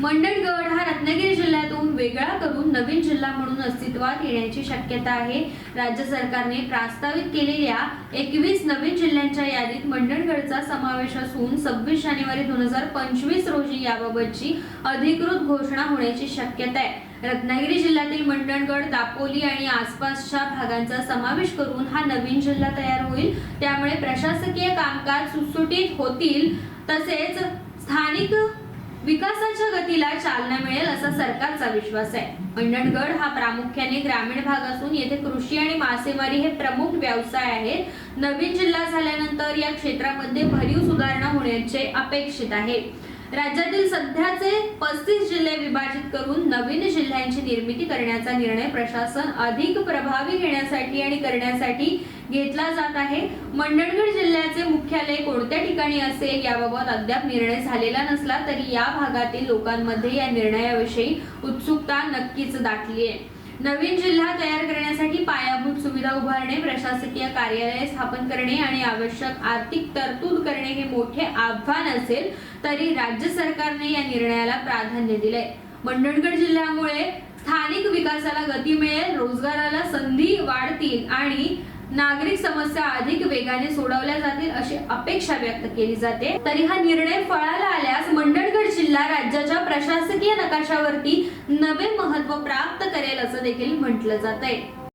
मंडणगड हा रत्नागिरी जिल्ह्यातून वेगळा करून नवीन जिल्हा म्हणून अस्तित्वात येण्याची शक्यता आहे. राज्य सरकारने प्रस्तावित केलेल्या एकवीस नवीन जिल्ह्यांच्या यादीत मंडणगडचा समावेश असून सव्वीस जानेवारी दोन हजार पंचवीस रोजी याबाबतची अधिकृत घोषणा होण्याची शक्यता आहे. रत्नागिरी जिल्ह्यातील मंडणगड दापोली आणि आसपासच्या भागांचा समावेश करून हा नवीन जिल्हा तयार होईल. त्यामुळे प्रशासकीय कामकाज सुटसुटीत होतील. तसेच स्थानिक विकासाच्या गतीला चालना मिळेल असा सरकारचा विश्वास आहे. मंडणगड हा प्रामुख्याने ग्रामीण भाग असून येथे कृषी आणि मासेमारी हे प्रमुख व्यवसाय आहेत. नवीन जिल्हा झाल्यानंतर या क्षेत्रामध्ये भरीव सुधारणा होण्याचे अपेक्षित आहे. राज्यातील सध्याचे पस्तीस जिल्हे विभाजित करून नवीन जिल्ह्यांची निर्मिती करण्याचा निर्णय प्रशासन अधिक प्रभावी घेण्यासाठी आणि करण्यासाठी घेतला जात आहे. मंडणगड जिल्ह्याचे कार्यालय कोणत्या ठिकाणी असेल याबाबत अद्याप निर्णय झालेला नसला तरी या भागातील लोकांमध्ये या निर्णयाविषयी उत्सुकता नक्कीच दाटली आहे नवीन जिल्हा तयार करण्यासाठी पायाभूत सुविधा उभारणे प्रशासकीय कार्यालय स्थापन करणे आणि आवश्यक आर्थिक तरतूद करणे हे मोठे आव्हान असेल तरी राज्य सरकारने या निर्णयाला प्राधान्य दिले मंडणगड जिल्ह्यामुळे स्थानिक विकासाला गती मिळेल रोजगाराला संधी वाढतील आणि नागरिक समस्या अधिक वेगाने सोडवल्या जातील अशी अपेक्षा व्यक्त केली जाते. तरी हा निर्णय फळाला आल्यास मंडणगड जिल्हा राज्याच्या प्रशासकीय नकाशावरती नवे महत्त्व प्राप्त करेल असं देखील म्हटलं जात आहे